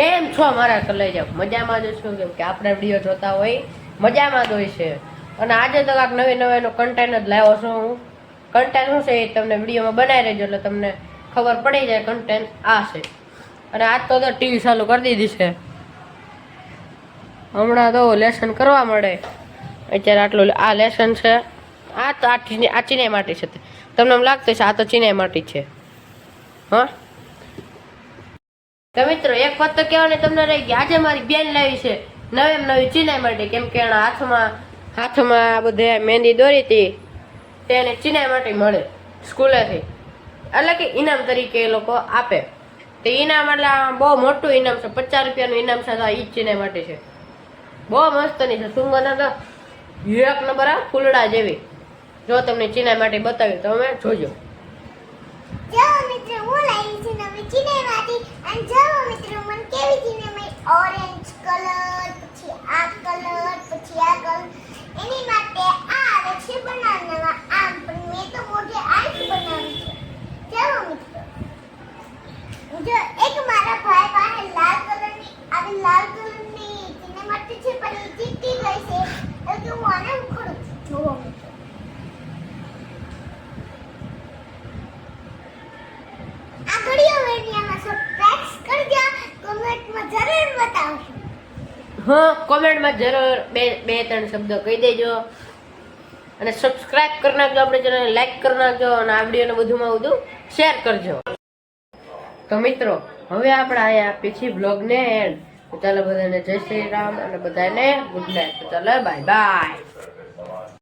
કેમ છો મારા કલેજા મજામાં જ છું કેમ કે આપણે વીડિયો જોતા હોય. મજામાં જ હોય છે. અને આજે તો કાંક નવી નવીનો કન્ટેન્ટ જ લાવ્યો છું હું. કન્ટેન્ટ શું છે એ તમને વિડીયોમાં બનાવી રહેજો એટલે તમને ખબર પડી જાય કન્ટેન્ટ આ છે. અને આજ તો ટીવી ચાલુ કરી દીધી છે. હમણાં તો લેસન કરવા મળે અત્યારે આટલું આ લેસન છે. આ તો આ આ ચીનાઈ માટી છે. તમને એમ લાગતું છે આ તો ચીનાઈ માટી છે. હા? તો મિત્રો, એક વાત તો કહેવાની તમને રહી ગઈ, આજે મારી બેન લાવી છે નવી નવી ચીનાઈ માટે, કેમ કે એના હાથમાં હાથમાં બધે મહેંદી દોરી હતી તેને ચીનાઈ માટે મળે, સ્કૂલેથી. એટલે કે ઇનામ તરીકે એ લોકો આપે. તો ઇનામ એટલે બહુ મોટું ઇનામ છે, પચાસ રૂપિયાનું ઇનામ છે જ ચીનાઈ માટે છે. બહુ મસ્તની છે સુંગંધ તો એક નંબર આ ફૂલડા જેવી. જો તમને ચીનાઈ માટે બતાવ્યું તમે જોજો જાઓ મિત્રો હું લાવી છું નવી ચિનેમાંથી અને જાઓ મિત્રો મને કેવી ચિનેમાં ઓરેન્જ કલર પછી આ કલર પછી આ કલર એની માટે આ આવે છે બનાવવા આમ પણ મેં તો મોઢે આ જ બનાવી છે જાઓ મિત્રો જો, એક મારા ભાઈ પાસે લાલ કલરની, આવી લાલ કલરની ચિનેમાટી છે, પણ એ ચીપકી ગઈ છે. એટલે હું આને ઉખડું જોવો. મિત્રો આ ઘડીઓ વિડીયોમાં સબસ્ક્રાઇબ કરજો. કમેન્ટમાં જરૂર બતાવજો. હા, કોમેન્ટમાં જરૂર બે બે, ત્રણ શબ્દો કહી દેજો. અને સબસ્ક્રાઇબ કરી નાખજો, આપણે ચેનલ લાઈક કરી નાખજો, અને આ વિડીયોને વધુમાં વધુ શેર કરજો. તો મિત્રો, હવે આપણે અહીંયા આપીએ છીએ બ્લોગને એન્ડ તો ચાલો બધાને જય શ્રી રામ અને બધાને ગુડ નાઇટ ચાલો બાય બાય